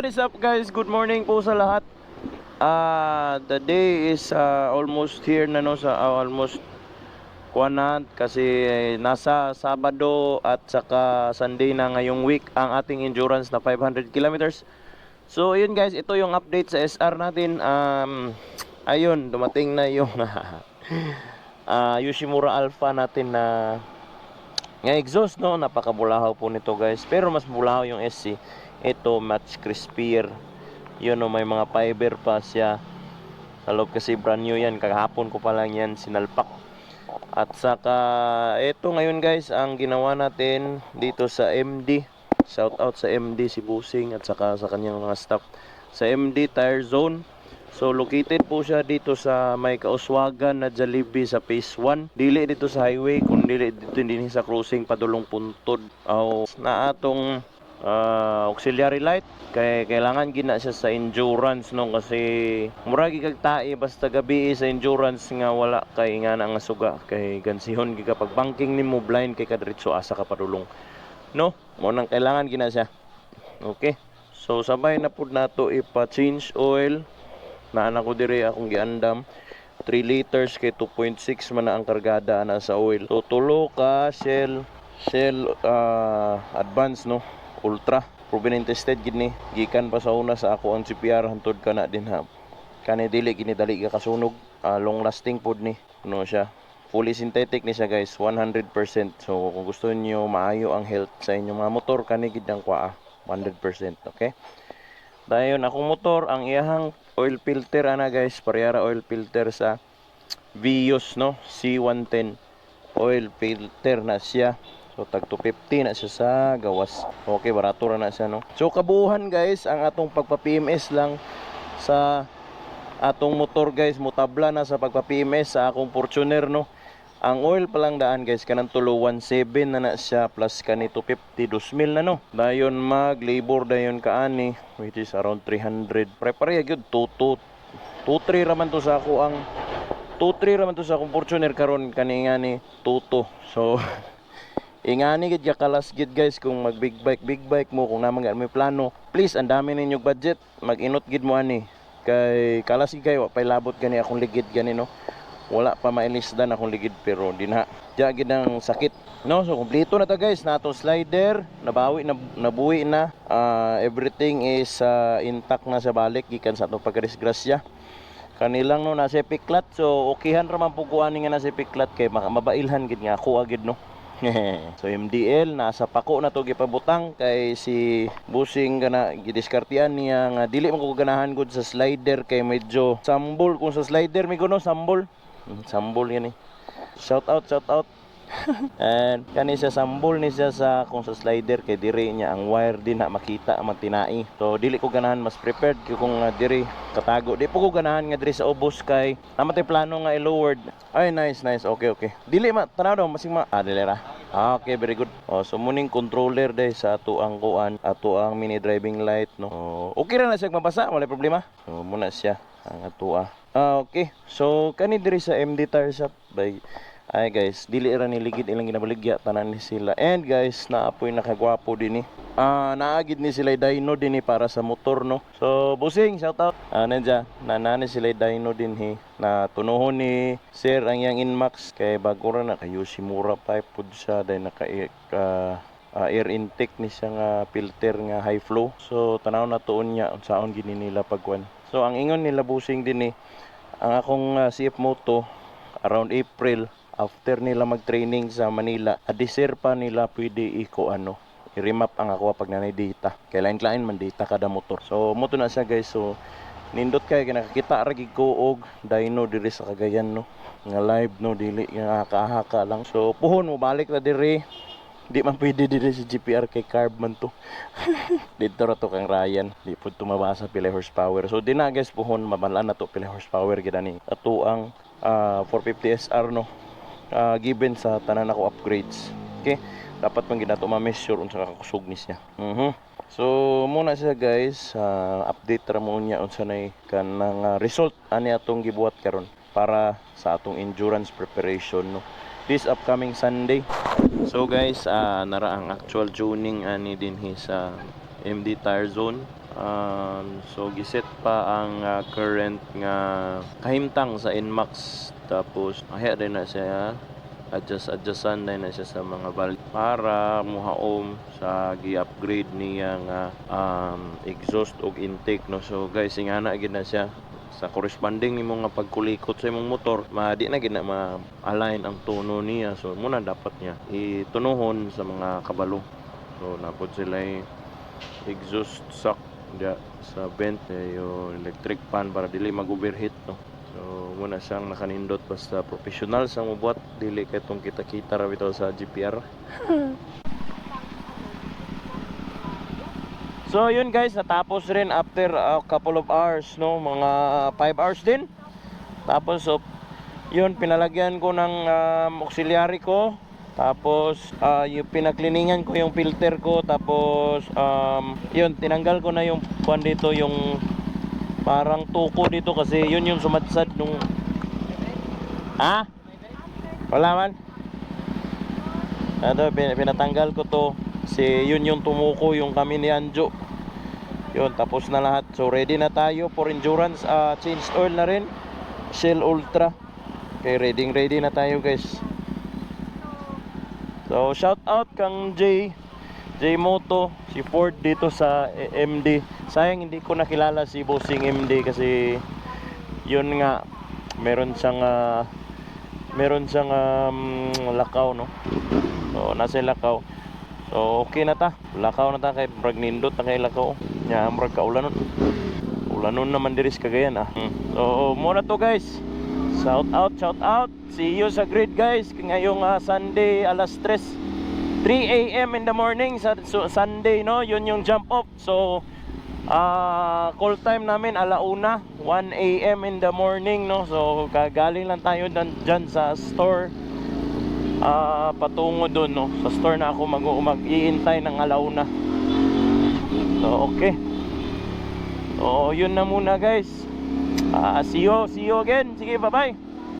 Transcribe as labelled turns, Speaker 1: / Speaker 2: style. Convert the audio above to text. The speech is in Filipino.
Speaker 1: what is up guys? Good morning po sa lahat. Ah, the day is ah, almost here na no sa ah, almost kuanan kasi eh, nasa Sabado at saka Sunday na ngayong week ang ating endurance na 500 kilometers. So yun guys, ito yung update sa SR natin. Um, ayun, dumating na yung ah, Yoshimura Alpha natin na nga exhaust no, napakabulahaw po nito guys. Pero mas bulahaw yung SC. Ito much crispier. Yun no, may mga fiber pa siya. Sa loob kasi brand new yan. Kahapon ko pa lang yan sinalpak. At saka ito ngayon guys ang ginawa natin dito sa MD. Shout out sa MD si Busing at saka sa kanyang mga staff sa MD Tire Zone. So located po siya dito sa may kauswagan na Jollibee sa Phase 1. Dili dito sa highway kun dili dito din sa cruising padulong puntod. Aw na atong ah, auxiliary light. Kay kailangan gina siya sa endurance no? Kasi murag kag tae basta gabi sa endurance nga wala kay nga na nga suga. Kay gansihon gi kapag banking nimo blind kay kadritso asa ka padulong. No? Mo nang kailangan gina siya. Okay? So sabay na pud nato ipa-change oil. Na ko dire akong giandam 3 liters kay 2.6 man na ang kargada ana sa oil. So tulo ka shell shell ah, advance no? Ultra. Proven and tested gid ni. Gikan pa sa una sa ako ang CPR hantod ka na din ha? Kani dili gini dali ka kasunog. Ah, long lasting pod ni. No siya? Fully synthetic ni siya guys. 100% so kung gusto niyo maayo ang health sa inyong mga motor kani gid ang kwa 100% okay? Dayon akong motor ang iyahang oil filter ana guys. Parehara oil filter sa Vios no? C110 oil filter na siya. So tag 250 na siya sa gawas. Okay barato ra na siya no? So kabuuhan guys ang atong pagpa PMS lang sa atong motor guys. Mutabla na sa pagpa PMS sa akong Fortuner no ang oil pa lang daan guys kanang tulo 17 na na siya plus kani 250 2000 na no dayon mag labor dayon kaani which is around 300 prepare gyud 2 2 2 raman to sa ako ang 2-3 raman to sa akong Fortuner karon kani nga ni tuto. So ingani gid ka kalas gid guys kung mag big bike big bike mo kung naman may plano. Please ang dami ninyong budget mag-inot gid mo ani. Kay kalas gid kayo pay labot gani akong ligid gani no. Wala pa mailisdan akong ligid pero di na. Diya gid ang sakit. No, so kompleto na ta guys. Na atong slider, nabawi na nabuhi na. Ah, everything is ah, intact na sa balik gikan sa atong pagkadisgrasya kanilang no nasa piklat so okihan ra man puguan nga nasa piklat kay mabailhan gid nga ako agid no so MDL nasa pako na to gipabutang kay si busing gana gidiskartian niya nga dili man ko ganahan gud sa slider kay medyo sambol kung sa slider mi no sambol sambol yan eh shout out shout out And kani siya sambol ni siya sa kung sa slider kay diri niya ang wire din na makita ang tinai. So dili ko ganahan mas prepared kay kung uh, diri katago. Di po ko ganahan nga diri sa ubos kay naman tay plano nga i-lowered. Ay nice nice. Okay okay. Dili ma tanaw daw masing ma ah dili ra. Ah, okay, very good. Oh, so muning controller day sa ato ang kuan, ato ang mini driving light no. Oh, okay ra na siya mabasa, wala problema. So muna siya ang ato ah. Ah, okay. So kani diri sa MD Tire Shop by ay guys, dili ra ni ligid ilang ginabaligya tanan ni sila. And guys, naapoy nakagwapo din ni. Ah, naagid ni sila dyno din para sa motor no. So, busing shout out. Ah, nandiya, nanani sila dyno din hi na tunuhon ni Sir ang yang Inmax kay bago ra na kay Yoshimura pipe pud siya dahil naka ah, ah, air intake ni siya nga filter nga high flow. So, tanaw na tuon niya unsaon gini nila pagkuan. So, ang ingon nila busing din ni ang akong ah, CF Moto around April after nila mag-training sa Manila, adisir pa nila pwede iko ano, i-remap ang ako pag nanay data. Kailan-kailan man data kada motor. So, moto na siya guys. So, nindot kay kay nakakita ra ko og dyno diri sa Cagayan no. Nga live no dili nga kahaka lang. So, puhon mo balik na diri. Di man pwede diri sa GPR kay carb man to. Dito ra to kang Ryan. Di pud tumabasa pila horsepower. So, di na guys puhon mabalaan na to pila horsepower gid ani. Ato ang ah, 450 SR no ah, given sa tanan ako upgrades. Okay? Dapat man ginato ma-measure unsa kakusog ni siya. Mhm. So muna siya guys, ah, update ra mo niya unsa nay kanang ah, result ani atong gibuhat karon para sa atong endurance preparation no. This upcoming Sunday. So guys, ah, nara ang actual tuning ani din hi sa MD Tire Zone. Um, so giset pa ang ah, current nga kahimtang sa Inmax tapos ahe rin na siya adjust adjustan na na siya sa mga valve para muhaom sa gi-upgrade niya nga um, exhaust ug intake no so guys ingana gid na siya sa corresponding nimo nga pagkulikot sa imong motor ma di na gid na ma-align ang tono niya. So muna dapat niya itunuhon sa mga kabalo. So napod sila exhaust suck dia sa vent. Eh, yung electric fan para dili mag-overheat no? So muna siyang nakanindot basta professional sa mubuat dili kay tong kita-kita ra bitaw sa GPR So yun guys, natapos rin after a couple of hours, no, mga 5 hours din. Tapos so, yun pinalagyan ko ng um, auxiliary ko. Tapos ah, yung pinakliningan ko yung filter ko. Tapos um, yun tinanggal ko na yung kuan dito yung parang tuko dito kasi yun yung sumadsad nung Ha? Wala man. Ano, pin- pinatanggal ko to kasi yun yung tumuko yung kami ni Anjo. Yun, tapos na lahat. So ready na tayo for endurance. Ah, change oil na rin. Shell Ultra. Okay, ready ready na tayo guys. So shout out kang J J Moto, si Ford dito sa MD. Sayang hindi ko nakilala si Bossing MD kasi yun nga meron siyang ah, meron siyang um, lakaw no. So nasa Lakaw. So okay na ta. Lakaw na ta kay brag nindot na kay Lakaw. Nya murag kaulanon. Ulanon naman diri sa Cagayan ah. Hmm. So muna to guys. Shout out, shout out. See you sa grid guys ngayong ah, Sunday alas 3. 3 a.m. in the morning sa so, Sunday no. Yun yung jump off. So ah call time namin alauna 1 a.m. in the morning no. So kagaling lang tayo dan, dyan sa store ah patungo doon no? Sa store na ako mag mag-iintay ng alauna so okay. So yun na muna guys. Ah see you see you again. Sige bye bye